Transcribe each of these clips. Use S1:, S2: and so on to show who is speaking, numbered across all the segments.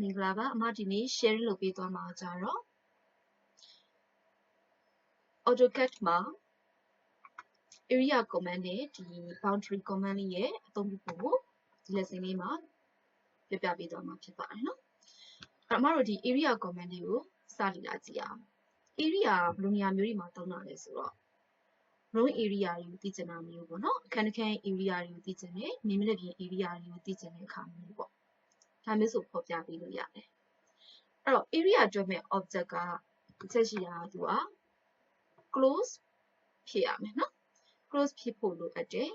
S1: မင်္ဂလာပါအမဒီနေ့ sharing လုပ်ပေးသွားမှာကြတော့ AutoCAD မှာ area command နဲ့ဒီ boundary command လေးရဲ့အသုံးပြုပုံကိုဒီ lesson လေးမှာပြပြပေးသွားမှာဖြစ်ပါတယ်နော်အဲ့တော့အမတို့ဒီ area command လေးကိုစတင်လာကြည့်အောင် area ဘယ်လိုနေရာမျိုးတွေမှာသုံးတာလဲဆိုတော့ room area တွေကိုသိချင်တာမျိုးပေါ့နော်အခန်းတစ်ခန်း area တွေကိုသိချင်တယ်မိမိလက်ပြင် area တွေကိုသိချင်တဲ့အခါမျိုးပေါ့ ဒါမျိုးဆိုဖော်ပြပေးလို့ရတယ်အဲ့တော့ area အတွက်မဲ့ object ကတစ်ချက်ရှိတာကသူက close ဖြစ်ရမယ်နော် close ဖြစ်ဖို့လိုအပ်တယ်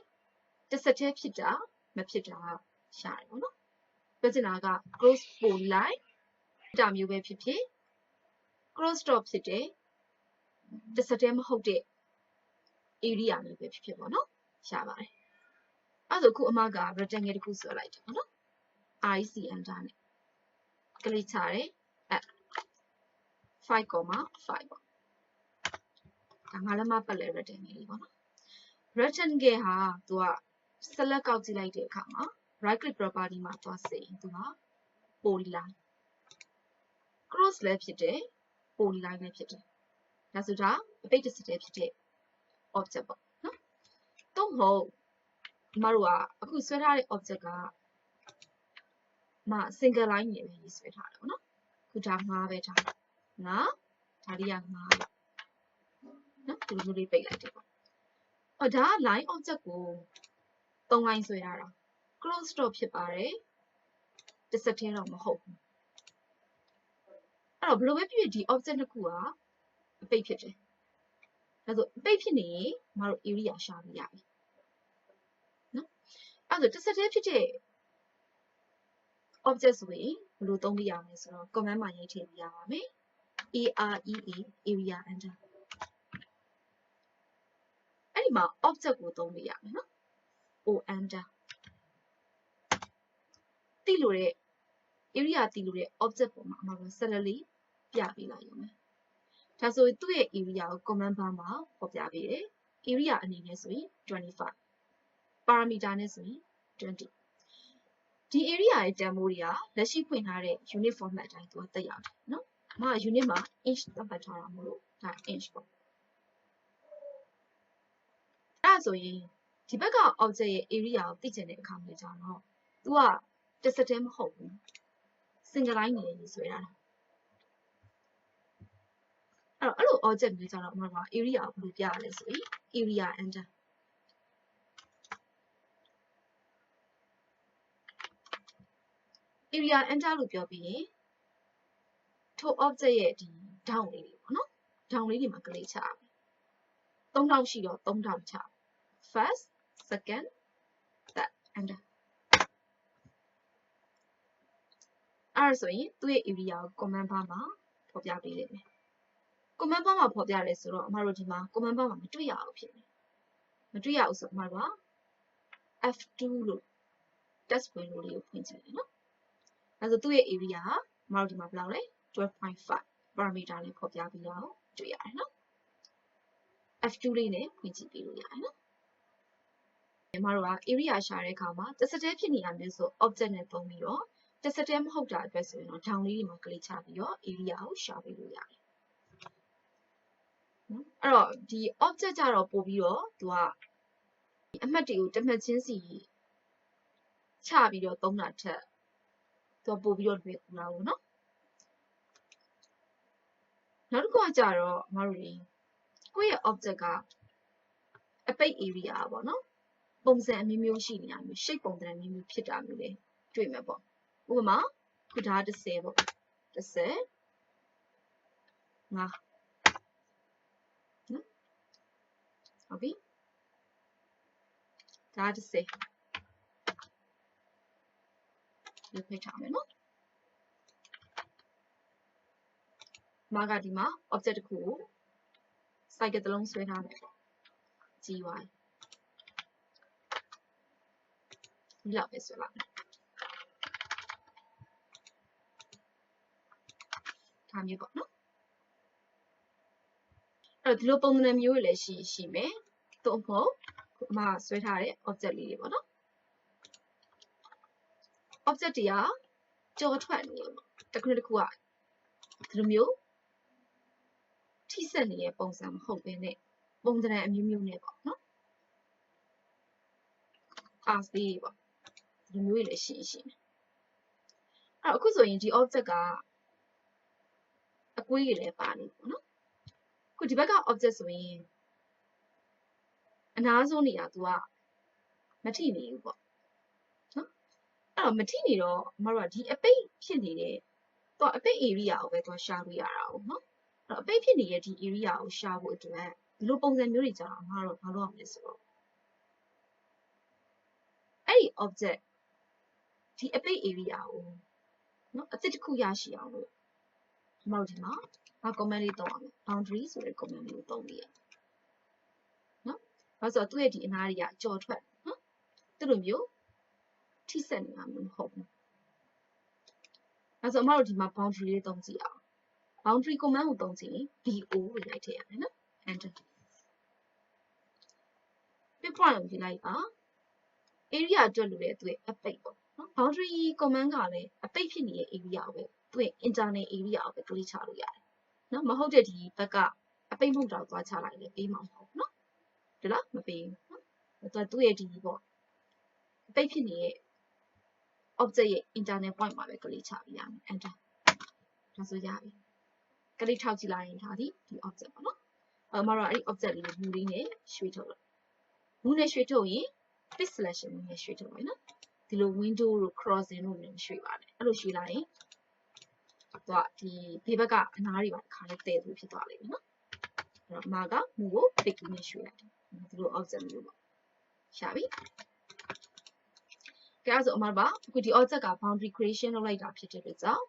S1: တစ်စက်တည်းဖြစ်တာမဖြစ်တာရှာတယ်ပေါ့နော်ပြောချင်တာက close ပို့လိုက်ဒါမျိုးပဲဖြစ်ဖြစ် close stop ဖြစ်တယ်တစ်စက်တည်းမဟုတ်တဲ့ area မျိုးပဲဖြစ်ဖြစ်ပေါ့နော်ရှာပါတယ်အဲ့ဒါဆိုခုအမက rectangle တစ်ခုဆွဲလိုက်တယ်ပေါ့နော် IC enter နဲ့ကလစ်ချတယ်အဲ5 5ပေါ့ဒါငါလည်းမပတ်လဲ rectangle လေးပေါ့နော် rectangle ဟာသူက select ကောက်ကြည့်လိုက်တဲ့အခါမှာ right click property မှာသွားစေရင်သူက polyline cross လည်းဖြစ်တယ် polyline လည်းဖြစ်တယ်ဒါဆိုဒါအပိတ်တစ်စက်တည်းဖြစ်တဲ့ object ပေါ့နော်တော့မဟုတ်အမတို့ကအခုဆွဲထားတဲ့ object က မ single line နဲ့ပဲရေးဆွဲထားတယ်ပေါ့နော်ခုဒါငါးပဲထားငါဒါလေးကငါးနော်ဒီလိုလေးပိတ်လိုက်တယ်ပေါ့အော်ဒါက line object ကို၃ line ဆွဲရတာ close stop ဖြစ်ပါတယ်တစ်စက်တည်းတော့မဟုတ်ဘူးအဲ့တော့ဘယ်လိုပဲဖြစ်ဖြစ်ဒီ object တစ်ခုကအပိတ်ဖြစ်တယ်ဒါဆိုပိတ်ဖြစ်နေရင်မတို့ area ရှာလို့ရပြီနော်အဲ့ဒါတစ်စက်တည်းဖြစ်တဲ့ object ဆိုရင်ဘယ်လိုသုံးပြရမလဲဆိုတော့ command မှာရေးထည့်ပြရပါမယ် area area enter အဲ့ဒီမှာ object ကိုသုံးပြရမယ်နော် o enter တိလို့တဲ့ area တိလို့တဲ့ object ပေါ်မှာအမှားဆက်လက်လေးပြပေးလိုက်ရမယ်ဒါဆိုသူ့ရဲ့ area ကို command bar မှာပေါ်ပြပေးတယ် area အနေနဲ့ဆိုရင်25 parameter နဲ့ဆိုရင်20 ဒီ area ရဲ့တန်ဖိုးတွေကလက်ရှိဖွင့်ထားတဲ့ unit format အတိုင်းသူကတက်ရောက်တယ်နော်အမက unit မှာ inch သတ်မှတ်ထားတာမို့လို့ဒါ inch ပေါ့အဲ့ဒါဆိုရင်ဒီဘက်က object ရဲ့ area ကိုသိချင်တဲ့အခါမျိုးကြတော့သူကတစ်စက်တည်းမဟုတ်ဘူး single line နဲ့ရေးဆွဲထားတာအဲ့တော့အဲ့လို object မျိုးကြတော့အမက area ကိုဘယ်လိုပြရလဲဆိုရင် area enter area enter လို့ပြောပြီးရင်ထို object ရဲ့ဒီ down လေးတွေပေါ့နော် down လေးတွေမှာ click ချရမယ်3000ရှိတော့3000ချ first second third enter အဲ့ဒါဆိုရင်သူ့ရဲ့ area ကို command bar မှာဖော်ပြပေးလိမ့်မယ် command bar မှာဖော်ပြရဲဆိုတော့အမတို့ဒီမှာ command bar မှာမတွေ့ရအောင်ဖြစ်နေမတွေ့ရအောင်ဆိုအမတို့က F2 လို့ test window လေးကိုဖွင့်ကြည့်တယ်နော် အဲဆိုသူ့ရဲ့ area ဟာအမတို့ဒီမှာဘယ်လောက်လဲ12.5 parameter လေးဖော်ပြပြီးတော့တွေ့ရတယ်နော် F2 လေးနဲ့ဖွင့်ကြည့်ပြီးလို့ရတယ်နော်ညီမတို့က area ရှာတဲ့အခါမှာတစ်စက်တည်းဖြစ်နေရမယ်ဆို object နဲ့သုံးပြီးတော့တစ်စက်တည်းမဟုတ်တာအတွက်ဆိုရင်တော့ down လေးတွေမှာ click ချပြီးတော့ area ကိုရှာပေးလို့ရတယ်နော်အဲ့တော့ဒီ object ကြတော့ပို့ပြီးတော့သူကအမှတ်တွေကိုတစ်မှတ်ချင်းစီချပြီးတော့သုံးတာထက် သူကပို့ပြီးတော့လွယ်ကူလာဘူးနော်နောက်တစ်ခုကကြတော့မတို့တွေကိုယ့်ရဲ့ object ကအပိတ် area ပေါ့နော်ပုံစံအမျိုးမျိုးရှိနေရမျိုး shape ပုံစံအမျိုးမျိုးဖြစ်တာမျိုးလေတွေ့မှာပေါ့ဥပမာခုဒါ30ပေါ့30ငါနော်ဟုတ်ပြီဒါ30 ဒီဖိတ်ထားမယ်နော်မာကဒီမှာ object တစ်ခုကို cycle တစ်လုံးဆွဲထားမယ်ပေါ့ကြီးသွားပြီဒီလောက်ပဲဆွဲလိုက်မယ်ဒါမျိုးပေါ့နော်အဲ့တော့ဒီလိုပုံစံမျိုးတွေလည်းရှိရှိမယ်သို့မဟုတ်အမဆွဲထားတဲ့ object လေးတွေပေါ့နော် object တွေကကြော်ထွက်နေလို့တစ်ခုနဲ့တစ်ခုကဒီလိုမျိုးထိစပ်နေတဲ့ပုံစံမဟုတ်ဘဲနဲ့ပုံစံအမျိုးမျိုးနဲ့ပေါ့နော် class လေးတွေပေါ့ဒီလိုမျိုးတွေလည်းရှင်းရှင်းအဲ့တော့အခုဆိုရင်ဒီ object ကအကွေးတွေလည်းပါနေပေါ့နော်အခုဒီဘက်က object ဆိုရင်အနားဆုံးနေရာ तू ကမထိနေဘူးပေါ့နော် အဲ့တော့မထိနေတော့အမတို့ကဒီအပိတ်ဖြစ်နေတဲ့တော့အပိတ် area ကိုပဲသူရှာလို့ရတာ哦နော်အဲ့တော့အပိတ်ဖြစ်နေတဲ့ဒီ area ကိုရှာဖို့အတွက်ဒီလိုပုံစံမျိုးတွေကြာအမတို့ဘာလုပ်ရမလဲဆိုတော့အဲ့ဒီ object ဒီအပိတ် area ကိုနော်အသစ်တစ်ခုရရှိအောင်လို့အမတို့ဒီမှာဘာ command လေးသုံးအောင်လဲ boundary ဆိုတဲ့ command လေးကိုသုံးလိုက်ရနော်ဘာလို့ဆိုတော့သူ့ရဲ့ဒီအနားတွေကကြော်ထွက်နော်သူလိုမျိုး ထိစက်နေတာမျိုးမဟုတ်ဘူးအဲဆိုအမတို့ဒီမှာ boundary လေးသုံးကြည့်အောင် boundary command ကိုသုံးကြည့်ရင် bo ကိုရိုက်ထည့်ရမယ်နော် enter ပြ point ကိုပြလိုက်ပါ area အတွက်လို့လည်းသူရဲ့အပိတ်ပေါ့နော် boundary command ကလည်းအပိတ်ဖြစ်နေတဲ့ area ကိုပဲသူရဲ့ internal area ကိုပဲ delete ချလို့ရတယ်နော်မဟုတ်တဲ့ဒီဘက်ကအပိတ်မှုတော့သွားချလိုက်လေပေးမှာမဟုတ်ဘူးနော်ဒီလားမပေးဘူးနော်သူကသူ့ရဲ့ဒီပေါ့အပိတ်ဖြစ်နေတဲ့ object ရဲ့ internal point မှာပဲ delete ချပြရမယ် enter ဒါဆိုရပြီ delete ထောက်ကြည့်လိုက်ရင်ဒါဒီဒီ object ပေါ့နော်အမတို့အဲ့ဒီ object လေးကို view လေးနဲ့ရွှေ့ထုတ်လိုက် view နဲ့ရွှေ့ထုတ်ရင် pick selection နဲ့ရွှေ့ထုတ်လိုက်နော်ဒီလို window တို့ crossing တို့နဲ့ရွှေ့ပါတယ်အဲ့လိုရွှေ့လိုက်ရင်သူကဒီဘေးဘက်ကအနားတွေပါတစ်ခါလေးတည့်သူဖြစ်သွားလိမ့်မယ်နော်အဲ့တော့အမကမူကို pick နဲ့ရွှေ့လိုက်တယ်ဒီလို object မျိုးပေါ့ရှာပြီ ကဲအဲ့ဆိုအမပါအခုဒီ object က boundary creation လုပ်လိုက်တာဖြစ်တဲ့အတွက်ကြောင့်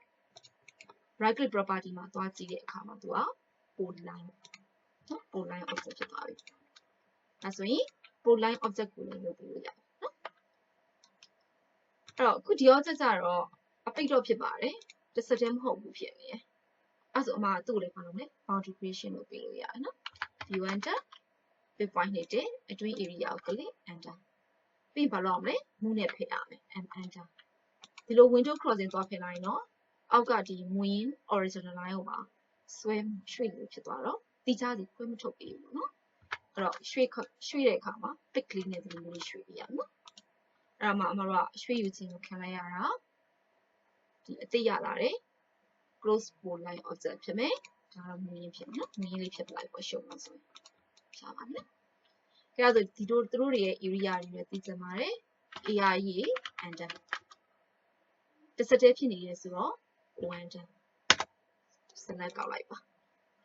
S1: right click property မှာသွားကြည့်တဲ့အခါမှာသူက polyline နော် polyline object ဖြစ်သွားပြီဒါဆိုရင် polyline object ကိုလည်းလုပ်ပြီးလို့ရတယ်နော်အဲ့တော့အခုဒီ object ကြတော့အပိတ်တော့ဖြစ်ပါတယ်တစ်စက်တည်းမဟုတ်ဘူးဖြစ်နေရယ်အဲ့ဆိုအမသူ့ကိုလည်းဘာလုပ်လဲ boundary creation လုပ်ပြီးလို့ရတယ်နော် view enter big point နေတဲ့အတွင်း area ကို click enter ပြီးဘာလုပ်ရမလဲမူးနဲ့ဖယ်ရမယ် enter ဒီလို window crossing သွားဖယ်လိုက်နော်အောက်ကဒီမွင်း original line ကိုပါဆွဲရွှေ့လို့ဖြစ်သွားတော့တိကျစီခွဲမထုတ်ပေးဘူးနော်အဲ့တော့ရွှေ့ရွှေ့တဲ့အခါမှာ pick လေးနဲ့ဒီလိုမျိုးရွှေ့ပြရနော်အဲ့တော့မှအမတို့ကရွှေ့ယူခြင်းကိုခံလိုက်ရတာဒီအတိတ်ရလာတယ် close bold line object ဖြစ်မယ်ဒါတော့မင်းဖြစ်မယ်နော်မင်းလေးဖြစ်ပလိုက်ပေါ့ရှုံလို့ဆိုရင်ဖြာပါမယ် ကြည့်ရဆိုဒီတို့သူတို့တွေရဲ့ area တွေလည်းသိကြပါတယ် area ကြီး enter တစ်စက်တည်းဖြစ်နေရဲဆိုတော့ enter select ကောက်လိုက်ပါ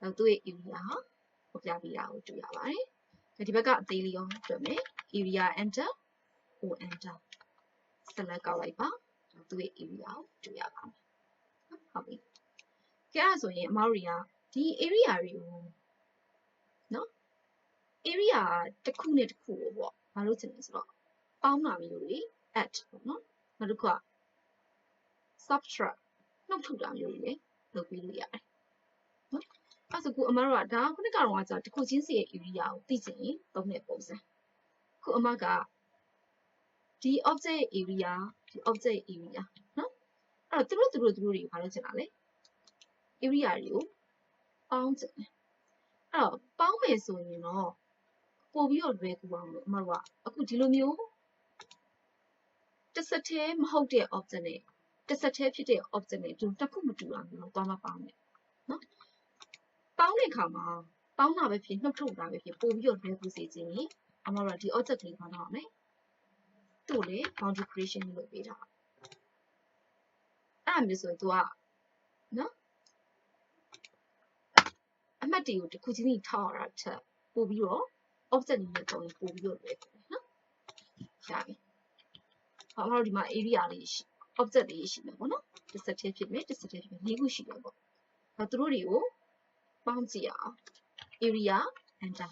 S1: တော့သူ့ရဲ့ area ဟာပြပြပေးတာကိုတွေ့ရပါတယ်ဒီဘက်ကအသေးလေးရောတွေ့မယ် area enter o enter select ကောက်လိုက်ပါသူ့ရဲ့ area ကိုတွေ့ရပါမယ်ဟုတ်ပြီကြည့်ရဆိုရင်အမောတွေကဒီ area တွေကိုနော် area တစ်ခုနဲ့တစ်ခုကိုပေါ့မလုပ်ချင်တယ်ဆိုတော့ပေါင်းတာမျိုးတွေ add ပေါ့နော်နောက်တစ်ခုက subtract နှုတ်ထုတ်တာမျိုးတွေလည်းလုပ်ပြီးလို့ရတယ်နော်အဲဆိုခုအမတို့ကဒါခုနကတော့ကကြာတစ်ခုချင်းစီရဲ့ area ကိုသိချင်ရင်သုံးတဲ့ပုံစံခုအမကဒီ object area ဒီ object area နော်အဲ့တော့သူတို့သူတို့သူတို့တွေဘာလုပ်ချင်တာလဲ area တွေကိုပေါင်းချင်တယ်အဲ့တော့ပေါင်းမယ်ဆိုရင်တော့ ပို့ပြီးတော့လွယ်ကူအောင်လို့အမတို့ကအခုဒီလိုမျိုးတစ်စက်တည်းမဟုတ်တဲ့ object နဲ့တစ်ဆက်တည်းဖြစ်တဲ့ object နဲ့ဒီတစ်ခုမတူတာမျိုးတော့မပေါင်းနဲ့နော်ပေါင်းတဲ့အခါမှာပေါင်းတာပဲဖြစ်နှုတ်ထုတ်တာပဲဖြစ်ပို့ပြီးတော့လွယ်ကူစေခြင်းရင်အမတို့ဒီ object ကလေးပါတော့မယ်သူ့လေ boundary creation လုပ်ပေးတာအဲ့ဒါမျိုးဆိုရင် तू ကနော်အမှတ်တွေကိုတစ်ခုချင်းစီထောက်ရတာချက်ပို့ပြီးတော့ object တွေနဲ့တော့ပို့ပြီးတော့လွယ်ကူတယ်နော်ရှာပြီအမတို့ဒီမှာ area လေးရှိ object တွေရှိမယ်ပေါ့နော်တစ်ဆက်တည်းဖြစ်မယ်တစ်ဆက်တည်းဖြစ်မယ်၄ခုရှိတယ်ပေါ့အဲသူတို့တွေကိုပေါင်းကြည့်အောင် area enter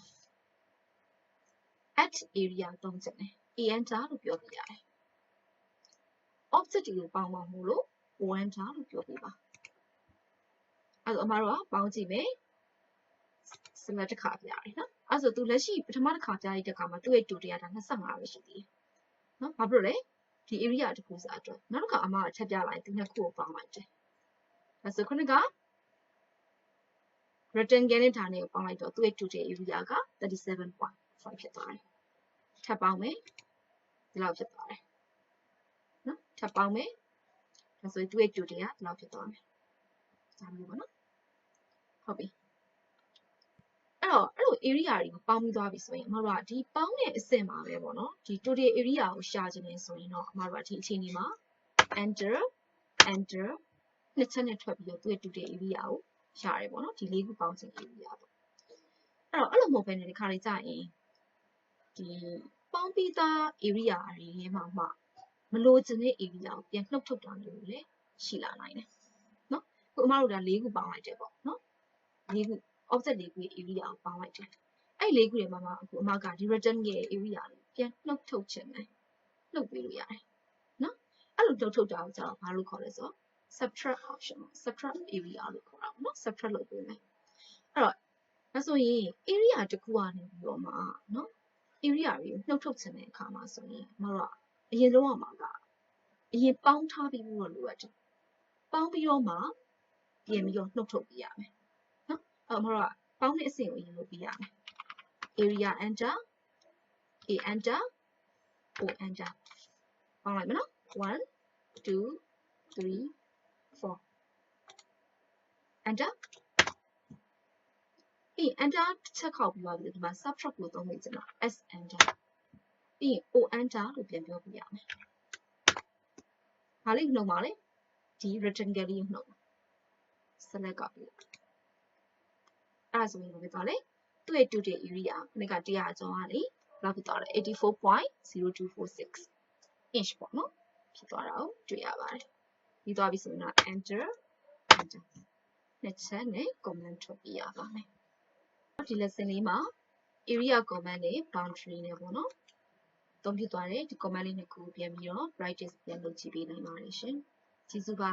S1: at area သုံးချက်နဲ့ enter လို့ပြောပြရတယ် object တွေကိုပေါင်းပါမို့လို့ enter လို့ပြောပြပါအဲဆိုအမတို့ကပေါင်းကြည့်မယ်စမတစ်ခါပြရတယ်နော် အဲဆိုသူလက်ရှိပထမတစ်ခါကြားရတဲ့အခါမှာသူ့ရဲ့တူတရားဒါ25ပဲရှိသေးတယ်နော်ဘာဖြစ်လို့လဲဒီ area တစ်ခုစားအတွက်နောက်တစ်ခါအမအချက်ပြလိုက်သူနှစ်ခုကိုပေါင်းလိုက်တယ်ဒါဆိုခုနက rectangle နဲ့ဒါနဲ့ကိုပေါင်းလိုက်တော့သူ့ရဲ့ total area က37.5ဖြစ်သွားတယ်ထပ်ပေါင်းမယ်ဒီလောက်ဖြစ်သွားတယ်နော်ထပ်ပေါင်းမယ်ဒါဆိုရင်သူ့ရဲ့ total ကဒီလောက်ဖြစ်သွားမယ်ဒါမျိုးပေါ့နော်ဟုတ်ပြီ အဲ့တော့အဲ့လို area တွေကိုပေါင်းပြီးသွားပြီဆိုရင်အမတို့ကဒီပေါင်းတဲ့အဆင့်မှာပဲပေါ့နော်ဒီ total area ကိုရှာခြင်းနေဆိုရင်တော့အမတို့ကဒီအခြေအနေမှာ enter enter နှစ်ချက်နဲ့ထွက်ပြီးတော့သူ့ရဲ့ total area ကိုရှာရတယ်ပေါ့နော်ဒီလေးခုပေါင်းခြင်း area ပေါ့အဲ့တော့အဲ့လိုမဟုတ်ဘဲနဲ့ဒီခါလေးကြာရင်ဒီပေါင်းပြီးသား area တွေထဲမှာမှမလိုချင်တဲ့ area ကိုပြန်နှုတ်ထုတ်တာမျိုးလည်းရှိလာနိုင်တယ်နော်ခုအမတို့ဒါလေးခုပေါင်းလိုက်တယ်ပေါ့နော်လေးခု object လေးခုရဲ့ area ကိုပေါင်းလိုက်တယ်အဲ့လေးခုတွေမှာမှအခုအမကဒီ return ရဲ့ area ကိုပြန်နှုတ်ထုတ်ချင်တယ်နှုတ်ပေးလို့ရတယ်နော်အဲ့လိုနှုတ်ထုတ်တာကိုကျတော့ဘာလို့ခေါ်လဲဆိုတော့ subtract option ပေါ့ subtract area လို့ခေါ်တာပေါ့နော် subtract လုပ်ပေးမယ်အဲ့တော့ဒါဆိုရင် area တစ်ခုကနေပြီးတော့မှနော် area တွေကိုနှုတ်ထုတ်ချင်တဲ့အခါမှာဆိုရင်မတို့ကအရင်လုံးဝမှာကအရင်ပေါင်းထားပြီးတော့လိုအပ်တယ်ပေါင်းပြီးတော့မှပြင်ပြီးတော့နှုတ်ထုတ်ပြရမယ်နော် အဲ့မတို့ကပေါင်းတဲ့အဆင့်ကိုအရင်လုပ်ပြရမယ် area enter a enter o enter ပေါင်းလိုက်မယ်နော်1 2 3 4 enter ပြီး enter တစ်ချက်ခောက်ပြီးသွားပြီဒီမှာ subtract ကိုသုံးနေကြတာ s enter ပြီးရင် o enter လို့ပြန်ပြောပြရမယ်။ဘာလေးနှုတ်ပါလဲဒီ rectangle လေးနှုတ် select ကပြီး အဲ့ဒါဆိုရင်ဘာဖြစ်သွားလဲသူ့ရဲ့ total area ခဏက100ကျော်ကလေဘယ်လောက်ဖြစ်သွားလဲ84.0246 inch ပေါ့နော်ဖြစ်သွားတာကိုတွေ့ရပါတယ်ပြီးသွားပြီဆိုရင်တော့ enter enter နှစ်ချက်နဲ့ command ထုတ်ပြရပါမယ်ဒီ lesson လေးမှာ area command နဲ့ boundary နဲ့ပေါ့နော်သုံးပြသွားတယ်ဒီ command လေးနှစ်ခုပြန်ပြီးတော့ practice ပြန်လုပ်ကြည့်ပေးနိုင်ပါတယ်ရှင်ကျေးဇူးပါ